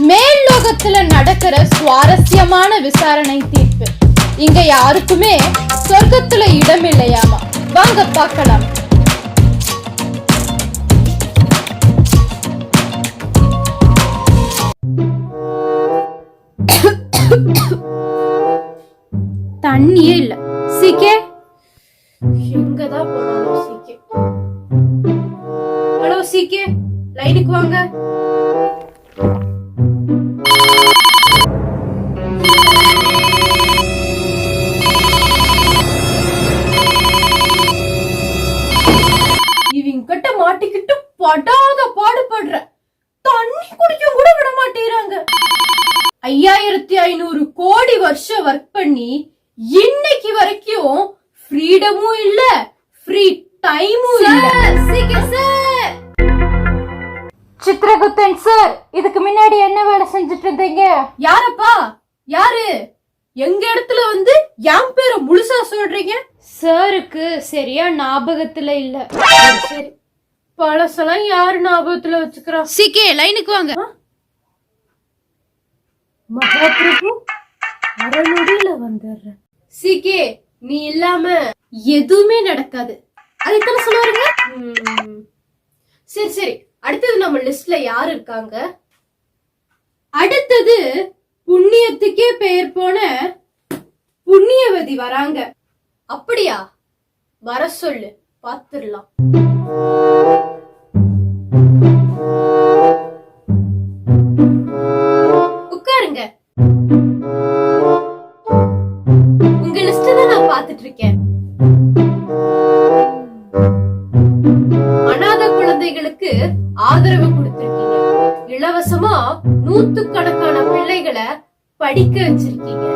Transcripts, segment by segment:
மேல் லோகத்துல நடக்கிற சுவாரஸ்யமான விசாரணை தீர்ப்பு. இங்க யாருக்குமே சொர்க்கத்துல இடம் இல்லையாமா? வாங்க பார்க்கலாம். தண்ணியே இல்ல. சீக்கே. எங்கதான் போனாலும் சீக்கே. ஹலோ சீக்கே. லைனுக்கு வாங்க. படாத பாடுபடுற. தண்ணி குடிக்க கூட விட மாட்டேறாங்க. ஐயாயிரத்தி ஐநூறு கோடி வருஷம் ஒர்க் பண்ணி இன்னைக்கு வரைக்கும் ஃப்ரீடமும் இல்ல ஃப்ரீ டைமும் இல்ல. சார் சித்ரகுப்தன் சார் இதுக்கு முன்னாடி என்ன வேலை செஞ்சுட்டு இருந்தீங்க? யாரப்பா? யாரு? எங்க இடத்துல வந்து என் பேரை முழுசா சொல்றீங்க? சாருக்கு சரியா ஞாபகத்துல இல்ல. சரி. பழசெல்லாம் யாரு ஞாபகத்துல வச்சுக்கிறா? சிகே லைனுக்கு வாங்க. மகாபிரபு அறநொடியில வந்துடுற சிகே நீ இல்லாம எதுவுமே நடக்காது. அதுதானே சொல்ல வரீங்க. சரி சரி. அடுத்தது நம்ம லிஸ்ட்ல யார் இருக்காங்க? அடுத்தது புண்ணியத்துக்கே பெயர் போன புண்ணியவதி வராங்க. அப்படியா? வர சொல்லு பாத்துடலாம். உட்காருங்க. உங்க லிஸ்ட் தான் நான் பாத்துட்டு இருக்கேன். அனாதை குழந்தைகளுக்கு ஆதரவு கொடுத்திருக்கீங்க. இலவசமா நூத்துக்கணக்கான பிள்ளைகளை படிக்க வச்சிருக்கீங்க.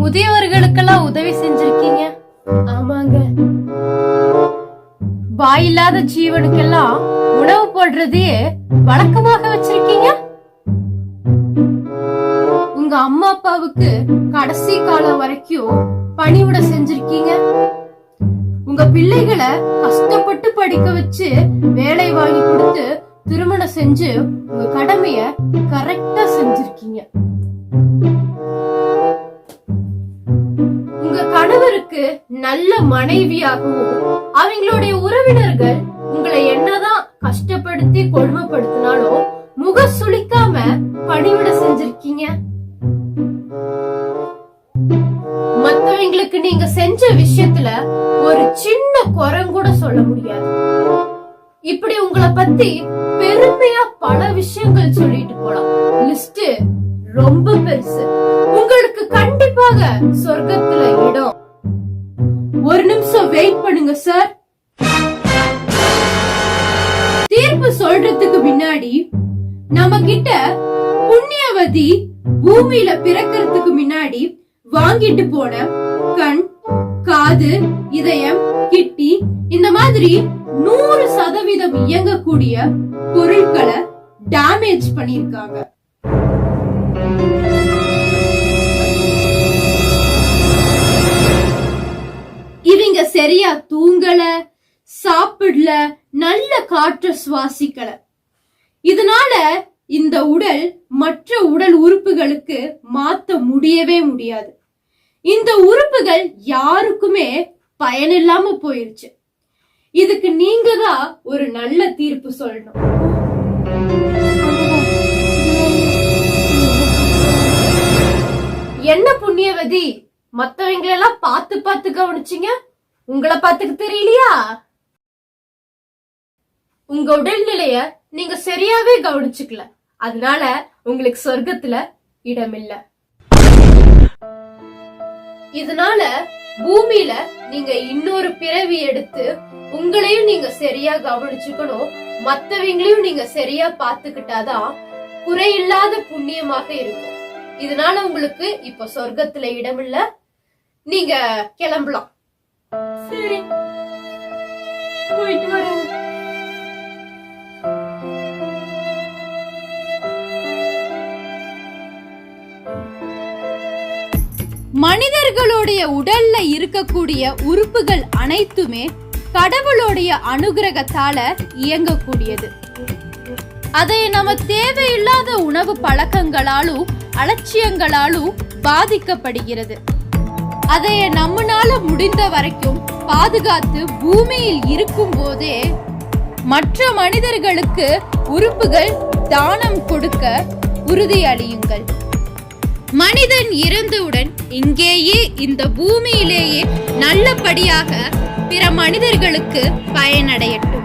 முதியவர்களுக்கெல்லாம் உதவி செஞ்சிருக்கீங்க. ஆமாங்க. வாயில்லாத ஜீவனுக்கெல்லாம் உணவு போடுறதையே வழக்கமாக வச்சிருக்கீங்க? உங்க அம்மா அப்பாவுக்கு கடைசி காலம் வரைக்கும் பணிவிட செஞ்சிருக்கீங்க. உங்க பிள்ளைகளை கஷ்டப்பட்டு படிக்க வச்சு வேலை வாங்கி கொடுத்து திருமணம் செஞ்சு உங்க கடமைய கரெக்டா செஞ்சிருக்கீங்க. உங்களுக்கு நல்ல மனைவியாகவும் அவங்களுடைய உறவினர்கள் உங்களை என்னதான் கஷ்டப்படுத்தி கொடுமைப்படுத்தினாலும் முக சுளிக்காம பணிவிட செஞ்சிருக்கீங்க? மத்தவங்களுக்கு நீங்க செஞ்ச விஷயத்துல ஒரு சின்ன குறைங்கூட சொல்ல முடியாது. இப்படி உங்களை பத்தி பெருமையா பல விஷயங்கள் சொல்லிட்டு போலாம். லிஸ்ட் ரொம்ப பெருசு. உங்களுக்கு கண்டிப்பாக சொர்க்கத்துல இடம். ஒரு நிமிஷம் வெயிட் பண்ணுங்க சார் தீர்ப்பு சொல்றதுக்கு முன்னாடி நம்ம கிட்ட புண்ணியவதி பூமியில பிறக்கிறதுக்கு முன்னாடி வாங்கிட்டு போன கண் காது இதயம் கிட்டி இந்த மாதிரி நூறு சதவீதம் இயங்கக்கூடிய பொருட்களை டேமேஜ் பண்ணிருக்காங்க சரியா தூங்கல சாப்பிடல நல்ல காற்ற சுவாசிக்கல. இதனால இந்த உடல் மற்ற உடல் உறுப்புகளுக்கு மாத்த முடியவே முடியாது. இந்த உறுப்புகள் யாருக்குமே பயனில்லாம போயிருச்சு. இதுக்கு நீங்க தான் ஒரு நல்ல தீர்ப்பு சொல்லணும். என்ன புண்ணியவதி? மத்தவங்களெல்லாம் பார்த்து பார்த்து கவனிச்சீங்க? உங்களை பார்த்துக்க தெரியலையா? உங்க உடல்நிலைய நீங்க சரியாவே கவனிச்சுக்கல. அதனால உங்களுக்கு சொர்க்கத்துல இடமில்ல. இதனால பூமியில நீங்க இன்னொரு பிறவி எடுத்து உங்களையும் நீங்க சரியா கவனிச்சுக்கணும். மத்தவங்களையும் நீங்க சரியா பாத்துக்கிட்டாதான் குறையில்லாத புண்ணியமாக இருக்கும். இதனால உங்களுக்கு இப்ப சொர்க்கத்துல இடமில்ல. நீங்க கிளம்பலாம். சரி. போயிட்டு வரேன். மனிதர்களுடைய உடல்ல இருக்கக்கூடிய உறுப்புகள் அனைத்துமே கடவுளுடைய அனுகிரகத்தால இயங்கக்கூடியது. அதை நம்ம தேவையில்லாத உணவு பழக்கங்களாலும் அலட்சியங்களாலும் பாதிக்கப்படுகிறது. அதை நம்மனால முடிந்த வரைக்கும் பாதுகாத்து பூமியில் இருக்கும் போதே மற்ற மனிதர்களுக்கு உறுப்புகள் தானம் கொடுக்க உறுதியளியுங்கள் மனிதன் இறந்தவுடன் இங்கேயே இந்த பூமியிலேயே நல்லபடியாக பிற மனிதர்களுக்கு பயனடையட்டும்.